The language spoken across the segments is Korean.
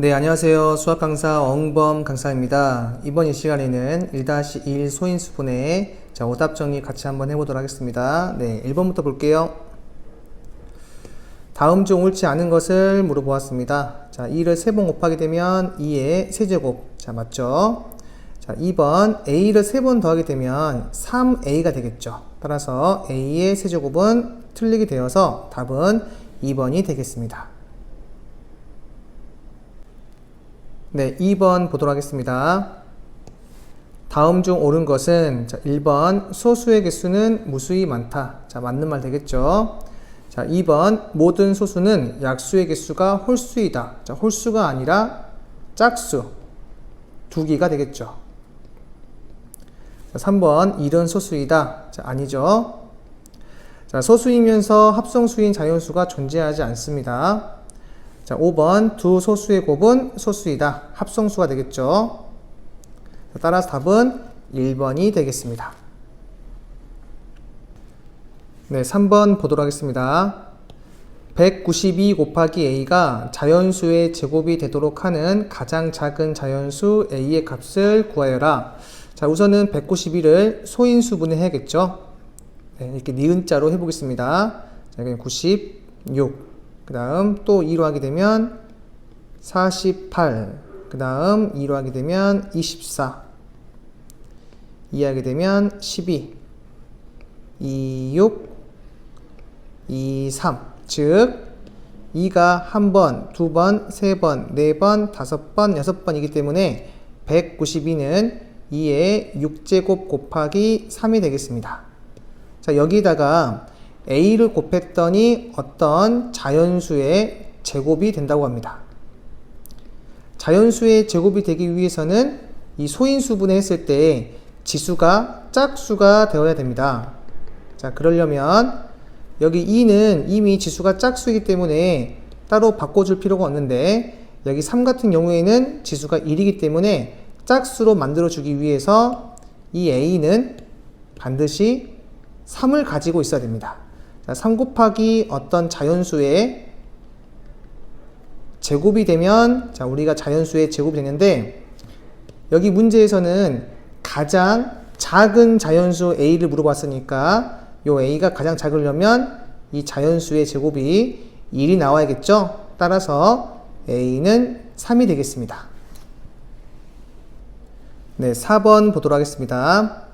네, 안녕하세요. 수학 강사 엉범 강사입니다. 이번 이 시간에는 1-1 소인수분해 자, 오답 정리 같이 한번 해보도록 하겠습니다. 네, 1번부터 볼게요. 다음 중 옳지 않은 것을 물어보았습니다. 자, 2를 3번 곱하게 되면 2의 세제곱. 자, 맞죠? 자, 2번 A를 3번 더하게 되면 3A가 되겠죠. 따라서 A의 세제곱은 틀리게 되어서 답은 2번이 되겠습니다. 네, 2번 보도록 하겠습니다. 다음 중 옳은 것은 자, 1번 소수의 개수는 무수히 많다. 자, 맞는 말 되겠죠? 자, 2번 모든 소수는 약수의 개수가 홀수이다. 자, 홀수가 아니라 짝수 두 개가 되겠죠. 자, 3번 이런 소수이다. 자, 아니죠. 자, 소수이면서 합성수인 자연수가 존재하지 않습니다. 자, 5번 두 소수의 곱은 소수이다. 합성수가 되겠죠. 자, 따라서 답은 1번이 되겠습니다. 네, 3번 보도록 하겠습니다. 192 곱하기 a가 자연수의 제곱이 되도록 하는 가장 작은 자연수 a의 값을 구하여라. 자, 우선은 191을 소인수 분해 해야겠죠. 네, 이렇게 니은자로 해보겠습니다. 자, 그냥 96. 그 다음 또 2로 하게 되면 48. 그 다음 2로 하게 되면 24. 2 하게 되면 12. 26. 23. 즉, 2가 한 번, 두 번, 세 번, 네 번, 다섯 번, 여섯 번이기 때문에 192는 2의 6제곱 곱하기 3이 되겠습니다. 자, 여기다가 a를 곱했더니 어떤 자연수의 제곱이 된다고 합니다. 자연수의 제곱이 되기 위해서는 이 소인수분해 했을 때 지수가 짝수가 되어야 됩니다. 자, 그러려면 여기 2는 이미 지수가 짝수이기 때문에 따로 바꿔줄 필요가 없는데 여기 3 같은 경우에는 지수가 1이기 때문에 짝수로 만들어주기 위해서 이 a는 반드시 3을 가지고 있어야 됩니다. 자, 3 곱하기 어떤 자연수의 제곱이 되면 자, 우리가 자연수의 제곱이 되는데 여기 문제에서는 가장 작은 자연수 a를 물어봤으니까 요 a가 가장 작으려면 이 자연수의 제곱이 1이 나와야겠죠? 따라서 a는 3이 되겠습니다. 네, 4번 보도록 하겠습니다.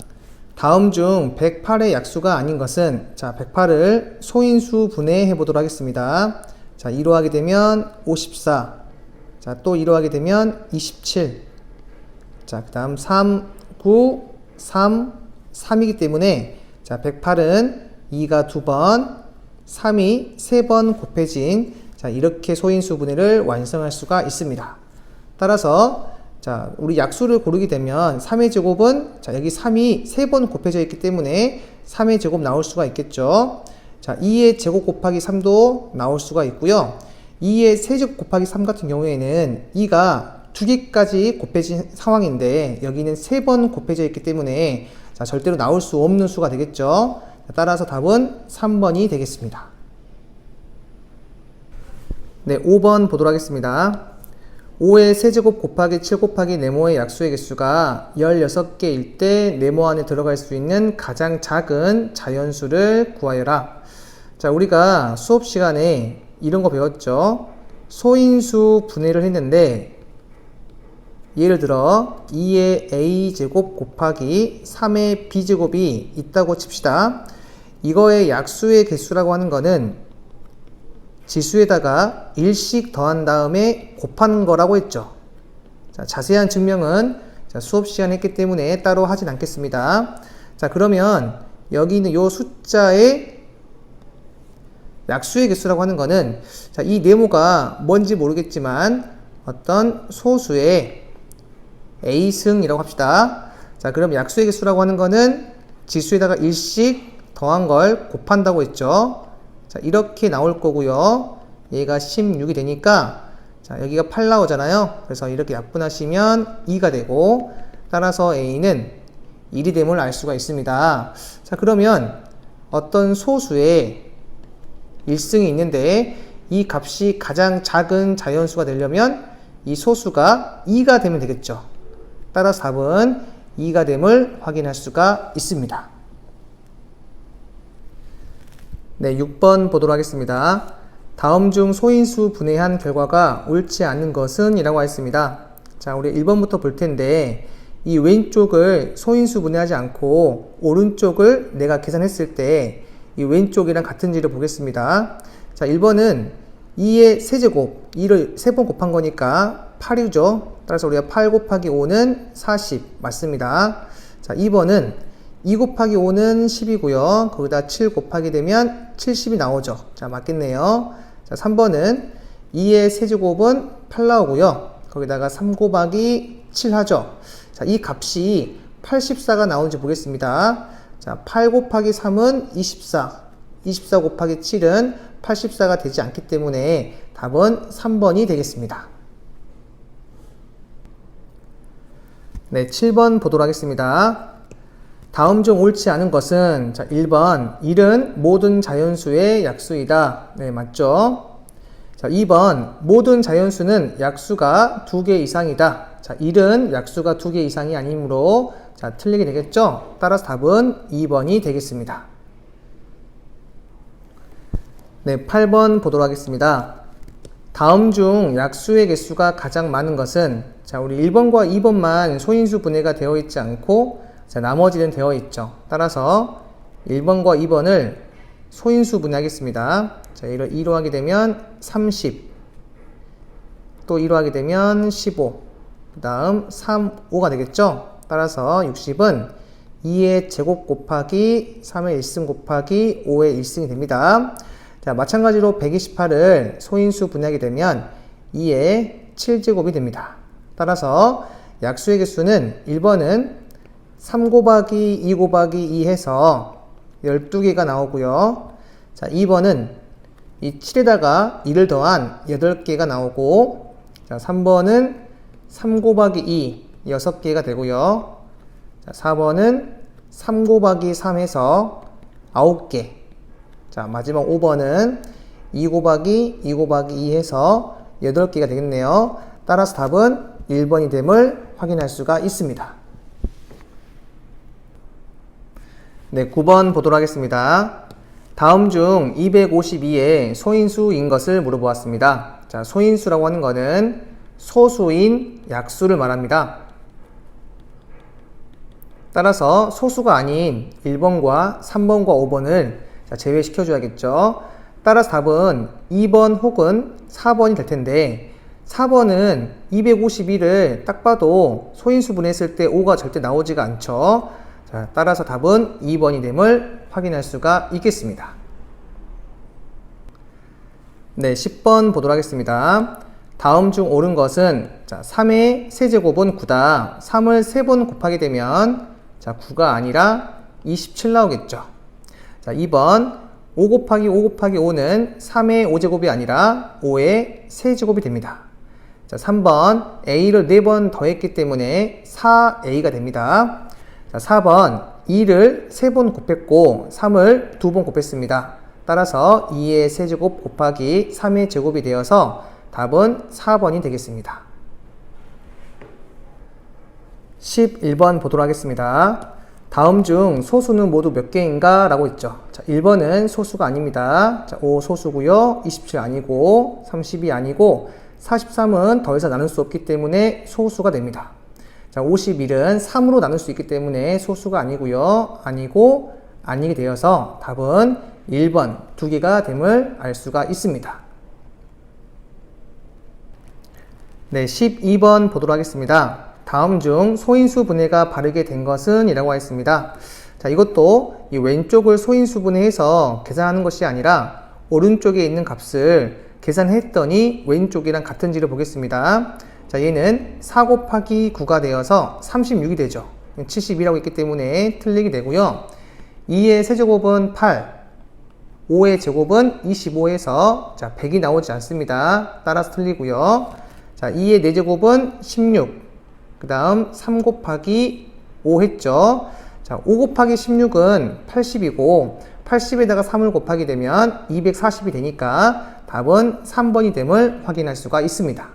다음 중 108의 약수가 아닌 것은 자, 108을 소인수 분해해 보도록 하겠습니다. 자, 2로 하게 되면 54. 자, 또 2로 하게 되면 27. 자, 그 다음 3, 9, 3, 3이기 때문에 자, 108은 2가 두 번, 3이 세번 곱해진 자, 이렇게 소인수 분해를 완성할 수가 있습니다. 따라서 자, 우리 약수를 고르게 되면 3의 제곱은 자, 여기 3이 세번 곱해져 있기 때문에 3의 제곱 나올 수가 있겠죠. 자, 2의 제곱 곱하기 3도 나올 수가 있고요. 2의 세제곱 곱하기 3 같은 경우에는 2가 두 개까지 곱해진 상황인데 여기는 세 번 곱해져 있기 때문에 자, 절대로 나올 수 없는 수가 되겠죠. 자, 따라서 답은 3번이 되겠습니다. 네, 5번 보도록 하겠습니다. 5의 세제곱 곱하기 7 곱하기 네모의 약수의 개수가 16개일 때 네모 안에 들어갈 수 있는 가장 작은 자연수를 구하여라. 자, 우리가 수업 시간에 이런 거 배웠죠. 소인수 분해를 했는데 예를 들어 2의 a제곱 곱하기 3의 b제곱이 있다고 칩시다. 이거의 약수의 개수라고 하는 거는 지수에다가 1씩 더한 다음에 곱하는 거라고 했죠. 자, 자세한 증명은 자, 수업 시간에 했기 때문에 따로 하진 않겠습니다. 자, 그러면 여기 있는 요 숫자의 약수의 개수라고 하는 거는 자, 이 네모가 뭔지 모르겠지만 어떤 소수의 a승이라고 합시다. 자, 그럼 약수의 개수라고 하는 거는 지수에다가 1씩 더한 걸 곱한다고 했죠. 자, 이렇게 나올 거고요. 얘가 16이 되니까 자, 여기가 8 나오잖아요. 그래서 이렇게 약분하시면 2가 되고 따라서 a는 1이 됨을 알 수가 있습니다. 자, 그러면 어떤 소수의 1승이 있는데 이 값이 가장 작은 자연수가 되려면 이 소수가 2가 되면 되겠죠. 따라서 답은 2가 됨을 확인할 수가 있습니다. 네, 6번 보도록 하겠습니다. 다음 중 소인수 분해한 결과가 옳지 않은 것은? 이라고 하였습니다. 자, 우리 1번부터 볼 텐데, 이 왼쪽을 소인수 분해하지 않고, 오른쪽을 내가 계산했을 때, 이 왼쪽이랑 같은지를 보겠습니다. 자, 1번은 2의 세제곱, 2를 3번 곱한 거니까 8이죠. 따라서 우리가 8 곱하기 5는 40 맞습니다. 자, 2번은 2 곱하기 5는 10이고요. 거기다 7 곱하기 되면 70이 나오죠. 자, 맞겠네요. 자, 3번은 2의 세제곱은 8 나오고요. 거기다가 3 곱하기 7 하죠. 자, 이 값이 84가 나오는지 보겠습니다. 자, 8 곱하기 3은 24. 24 곱하기 7은 84가 되지 않기 때문에 답은 3번이 되겠습니다. 네, 7번 보도록 하겠습니다. 다음 중 옳지 않은 것은 자, 1번 1은 모든 자연수의 약수이다. 네, 맞죠? 자, 2번 모든 자연수는 약수가 2개 이상이다. 자, 1은 약수가 2개 이상이 아니므로 자, 틀리게 되겠죠? 따라서 답은 2번이 되겠습니다. 네, 8번 보도록 하겠습니다. 다음 중 약수의 개수가 가장 많은 것은 자, 우리 1번과 2번만 소인수 분해가 되어 있지 않고 자, 나머지는 되어 있죠. 따라서 1번과 2번을 소인수 분해하겠습니다. 자, 이를 2로 하게 되면 30. 또 2로 하게 되면 15. 그 다음 3, 5가 되겠죠. 따라서 60은 2의 제곱 곱하기 3의 1승 곱하기 5의 1승이 됩니다. 자, 마찬가지로 128을 소인수 분해하게 되면 2의 7제곱이 됩니다. 따라서 약수의 개수는 1번은 3 곱하기 2 곱하기 2 해서 12개가 나오고요. 자, 2번은 이 7에다가 2를 더한 8개가 나오고 자, 3번은 3 곱하기 2 6개가 되고요. 자, 4번은 3 곱하기 3 해서 9개. 자, 마지막 5번은 2 곱하기 2 곱하기 2 해서 8개가 되겠네요. 따라서 답은 1번이 됨을 확인할 수가 있습니다. 네, 9번 보도록 하겠습니다. 다음 중 252의 소인수인 것을 물어보았습니다. 자, 소인수라고 하는 것은 소수인 약수를 말합니다. 따라서 소수가 아닌 1번과 3번과 5번을 제외시켜 줘야겠죠. 따라서 답은 2번 혹은 4번이 될 텐데 4번은 251을 딱 봐도 소인수 분했을 때 5가 절대 나오지가 않죠. 자, 따라서 답은 2번이 됨을 확인할 수가 있겠습니다. 네, 10번 보도록 하겠습니다. 다음 중 옳은 것은 자, 3의 세제곱은 9다. 3을 3번 곱하게 되면 자, 9가 아니라 27 나오겠죠. 자, 2번 5 곱하기 5 곱하기 5는 3의 5제곱이 아니라 5의 세제곱이 됩니다. 자, 3번 A를 4번 더했기 때문에 4A가 됩니다. 자, 4번 2를 3번 곱했고 3을 2번 곱했습니다. 따라서 2의 세제곱 곱하기 3의 제곱이 되어서 답은 4번이 되겠습니다. 11번 보도록 하겠습니다. 다음 중 소수는 모두 몇 개인가? 라고 있죠. 자, 1번은 소수가 아닙니다. 자, 5 소수고요. 27 아니고 32 아니고 43은 더 이상 나눌 수 없기 때문에 소수가 됩니다. 자, 51은 3으로 나눌 수 있기 때문에 소수가 아니고요. 아니고 아니게 되어서 답은 1번 두 개가 됨을 알 수가 있습니다. 네, 12번 보도록 하겠습니다. 다음 중 소인수 분해가 바르게 된 것은 이라고 하였습니다. 자, 이것도 이 왼쪽을 소인수 분해해서 계산하는 것이 아니라 오른쪽에 있는 값을 계산했더니 왼쪽이랑 같은지를 보겠습니다. 자, 얘는 4 곱하기 9가 되어서 36이 되죠. 70이라고 있기 때문에 틀리게 되고요. 2의 세제곱은 8, 5의 제곱은 25에서 자, 100이 나오지 않습니다. 따라서 틀리고요. 자, 2의 4제곱은 16, 그 다음 3 곱하기 5 했죠. 자, 5 곱하기 16은 80이고 80에다가 3을 곱하게 되면 240이 되니까 답은 3번이 됨을 확인할 수가 있습니다.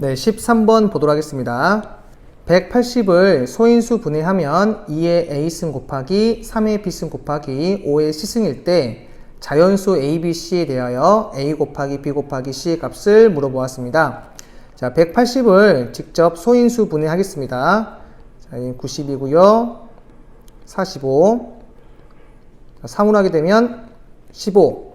네, 13번 보도록 하겠습니다. 180을 소인수 분해하면 2의 a승 곱하기 3의 b승 곱하기 5의 c승일 때 자연수 a, b, c에 대하여 a 곱하기 b 곱하기 c의 값을 물어보았습니다. 자, 180을 직접 소인수 분해하겠습니다. 자, 90이고요. 45. 자, 3을 하게 되면 15.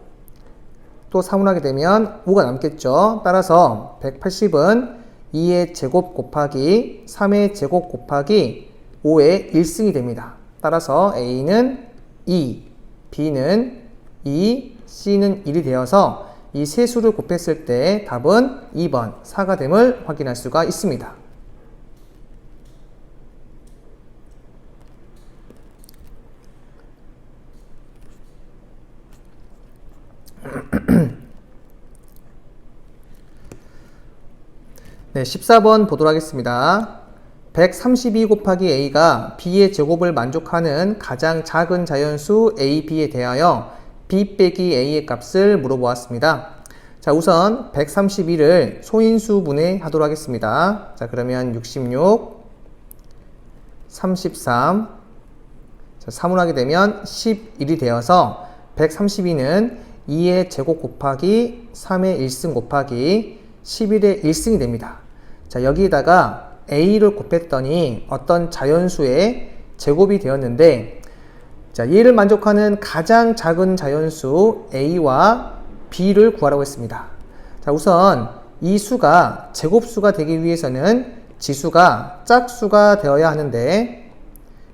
또 3을 하게 되면 5가 남겠죠. 따라서 180은 2의 제곱 곱하기 3의 제곱 곱하기 5의 1승이 됩니다. 따라서 A는 2, B는 2, C는 1이 되어서 이 세 수를 곱했을 때 답은 2번 4가 됨을 확인할 수가 있습니다. 네, 14번 보도록 하겠습니다. 132 곱하기 a가 b의 제곱을 만족하는 가장 작은 자연수 a, b에 대하여 b 빼기 a의 값을 물어보았습니다. 자, 우선 131을 소인수 분해하도록 하겠습니다. 자, 그러면 66, 33, 자, 3을 하게 되면 11이 되어서 132는 2의 제곱 곱하기 3의 1승 곱하기 11의 1승이 됩니다. 자, 여기에다가 a를 곱했더니 어떤 자연수의 제곱이 되었는데 자, 얘를 만족하는 가장 작은 자연수 a와 b를 구하라고 했습니다. 자, 우선 이 수가 제곱수가 되기 위해서는 지수가 짝수가 되어야 하는데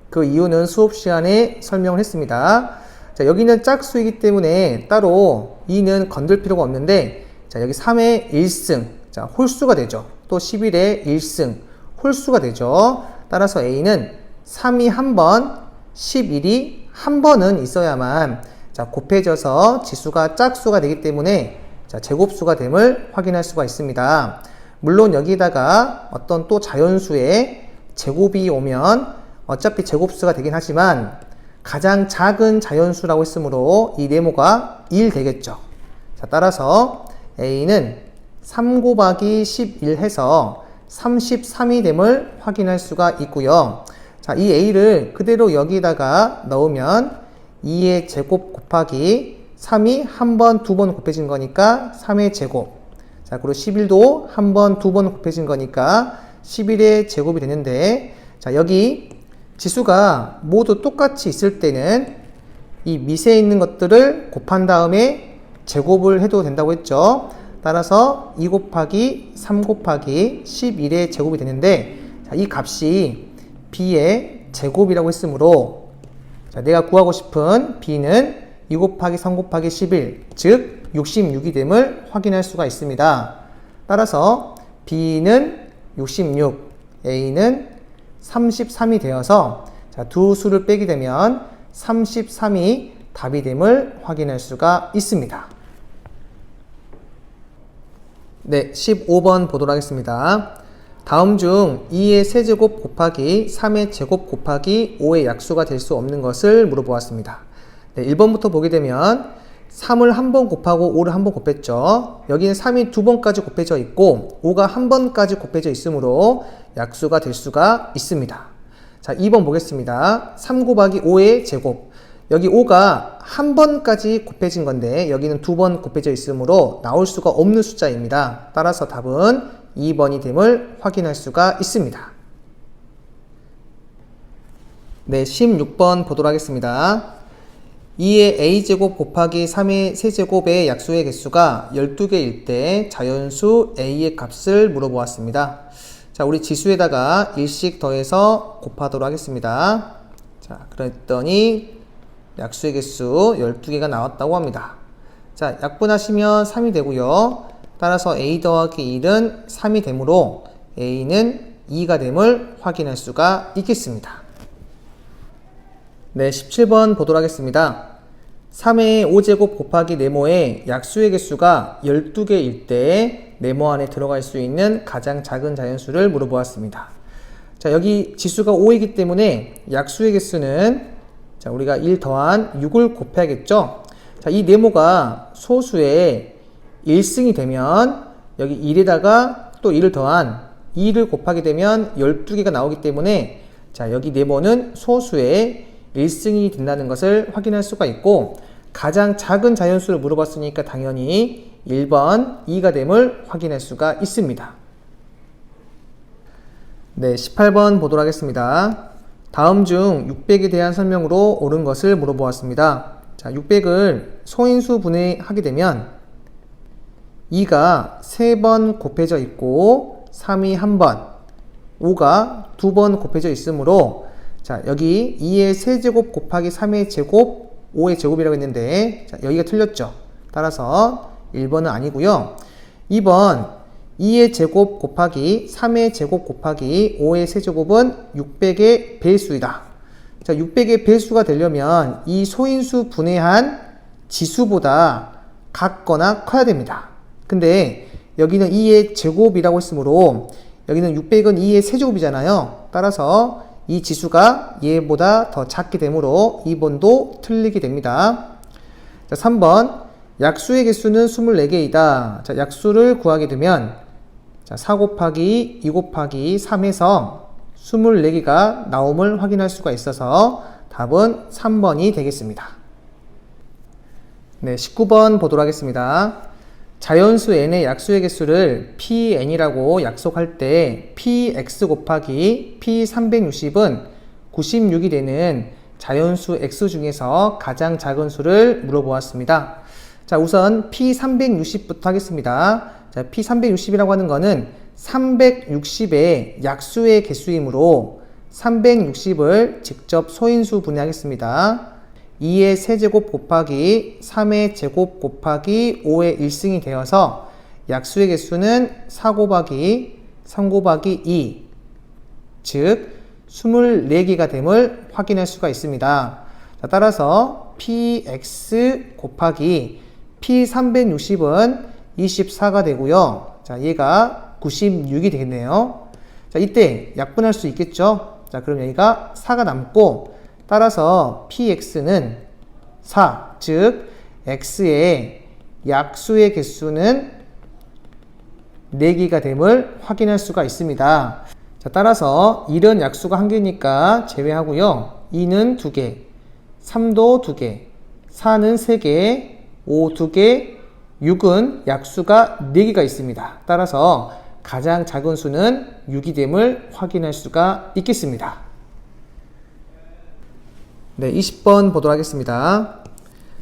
그 이유는 수업 시간에 설명을 했습니다. 자, 여기는 짝수이기 때문에 따로 2는 건들 필요가 없는데 자, 여기 3의 1승, 자, 홀수가 되죠. 또 11의 1승, 홀수가 되죠. 따라서 A는 3이 한 번, 11이 한 번은 있어야만 자, 곱해져서 지수가 짝수가 되기 때문에 자, 제곱수가 됨을 확인할 수가 있습니다. 물론 여기다가 어떤 또 자연수의 제곱이 오면 어차피 제곱수가 되긴 하지만 가장 작은 자연수라고 했으므로 이 네모가 1 되겠죠. 자, 따라서 A는 3 곱하기 11 해서 33이 됨을 확인할 수가 있고요. 자, 이 A를 그대로 여기다가 넣으면 2의 제곱 곱하기 3이 한 번, 두 번 곱해진 거니까 3의 제곱. 자, 그리고 11도 한 번, 두 번 곱해진 거니까 11의 제곱이 되는데, 자, 여기 지수가 모두 똑같이 있을 때는 이 밑에 있는 것들을 곱한 다음에 제곱을 해도 된다고 했죠. 따라서 2 곱하기 3 곱하기 11의 제곱이 되는데 자, 이 값이 b의 제곱이라고 했으므로 자, 내가 구하고 싶은 b는 2 곱하기 3 곱하기 11, 즉 66이 됨을 확인할 수가 있습니다. 따라서 b는 66, a는 33이 되어서 자, 두 수를 빼게 되면 33이 답이 됨을 확인할 수가 있습니다. 네, 15번 보도록 하겠습니다. 다음 중 2의 세제곱 곱하기 3의 제곱 곱하기 5의 약수가 될 수 없는 것을 물어보았습니다. 네, 1번부터 보게 되면 3을 한 번 곱하고 5를 한 번 곱했죠. 여기는 3이 두 번까지 곱해져 있고 5가 한 번까지 곱해져 있으므로 약수가 될 수가 있습니다. 자, 2번 보겠습니다. 3 곱하기 5의 제곱. 여기 5가 한 번까지 곱해진 건데 여기는 두 번 곱해져 있으므로 나올 수가 없는 숫자입니다. 따라서 답은 2번이 됨을 확인할 수가 있습니다. 네, 16번 보도록 하겠습니다. 2의 a제곱 곱하기 3의 세제곱의 약수의 개수가 12개일 때 자연수 a의 값을 물어보았습니다. 자, 우리 지수에다가 1씩 더해서 곱하도록 하겠습니다. 자, 그랬더니 약수의 개수 12개가 나왔다고 합니다. 자, 약분하시면 3이 되고요. 따라서 a 더하기 1은 3이 되므로 a는 2가 됨을 확인할 수가 있겠습니다. 네, 17번 보도록 하겠습니다. 3의 5제곱 곱하기 네모의 약수의 개수가 12개일 때 네모 안에 들어갈 수 있는 가장 작은 자연수를 물어보았습니다. 자, 여기 지수가 5이기 때문에 약수의 개수는 자, 우리가 1 더한 6을 곱해야겠죠? 자, 이 네모가 소수의 1승이 되면 여기 1에다가 또 2를 더한 2를 곱하게 되면 12개가 나오기 때문에 자, 여기 네모는 소수의 1승이 된다는 것을 확인할 수가 있고 가장 작은 자연수를 물어봤으니까 당연히 1번 2가 됨을 확인할 수가 있습니다. 네, 18번 보도록 하겠습니다. 다음 중 600에 대한 설명으로 옳은 것을 물어보았습니다. 자, 600을 소인수 분해하게 되면 2가 3번 곱해져 있고 3이 1번, 5가 2번 곱해져 있으므로 자, 여기 2의 세제곱 곱하기 3의 제곱, 5의 제곱이라고 했는데 자, 여기가 틀렸죠. 따라서 1번은 아니고요. 2번 2의 제곱 곱하기 3의 제곱 곱하기 5의 세제곱은 600의 배수이다. 자, 600의 배수가 되려면 이 소인수 분해한 지수보다 같거나 커야 됩니다. 근데 여기는 2의 제곱이라고 했으므로 여기는 600은 2의 세제곱이잖아요. 따라서 이 지수가 얘보다 더 작게 되므로 2번도 틀리게 됩니다. 자, 3번 약수의 개수는 24개이다. 자, 약수를 구하게 되면 자, 4 곱하기 2 곱하기 3에서 24개가 나옴을 확인할 수가 있어서 답은 3번이 되겠습니다. 네, 19번 보도록 하겠습니다. 자연수 n의 약수의 개수를 pn이라고 약속할 때 px 곱하기 p360은 96이 되는 자연수 x 중에서 가장 작은 수를 물어보았습니다. 자, 우선 p360부터 하겠습니다. 자, p360이라고 하는 거는 360의 약수의 개수이므로 360을 직접 소인수 분해하겠습니다. 2의 세제곱 곱하기 3의 제곱 곱하기 5의 1승이 되어서 약수의 개수는 4 곱하기 3 곱하기 2, 즉 24개가 됨을 확인할 수가 있습니다. 자, 따라서 px 곱하기 p360은 24가 되고요. 자, 얘가 96이 되겠네요. 자, 이때 약분할 수 있겠죠? 자, 그럼 여기가 4가 남고 따라서 px는 4, 즉 x의 약수의 개수는 4개가 됨을 확인할 수가 있습니다. 자, 따라서 1은 약수가 1개니까 제외하고요. 2는 2개, 3도 2개, 4는 3개, 5 2개, 6은 약수가 4개가 있습니다. 따라서 가장 작은 수는 6이 됨을 확인할 수가 있겠습니다. 네, 20번 보도록 하겠습니다.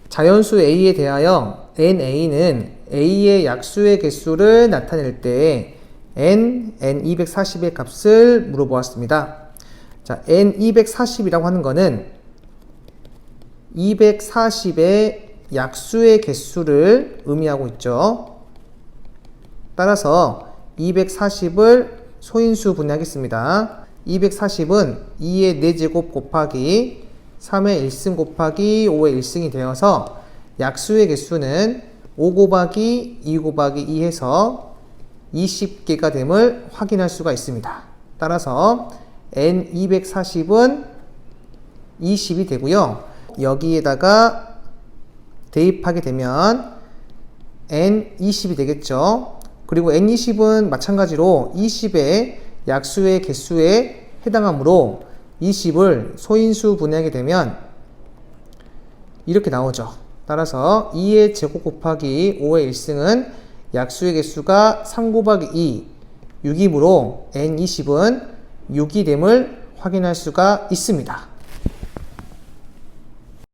자연수 A에 대하여 NA는 A의 약수의 개수를 나타낼 때 N, N240의 값을 물어보았습니다. 자, N240이라고 하는 거는 240의 약수의 개수를 의미하고 있죠. 따라서 240을 소인수 분해하겠습니다. 240은 2의 4제곱 곱하기 3의 1승 곱하기 5의 1승이 되어서 약수의 개수는 5 곱하기 2 곱하기 2 해서 20개가 됨을 확인할 수가 있습니다. 따라서 N240은 20이 되고요. 여기에다가 대입하게 되면 N20이 되겠죠. 그리고 N20은 마찬가지로 20의 약수의 개수에 해당하므로 20을 소인수 분해하게 되면 이렇게 나오죠. 따라서 2의 제곱 곱하기 5의 1승은 약수의 개수가 3 곱하기 2, 6이므로 N20은 6이 됨을 확인할 수가 있습니다.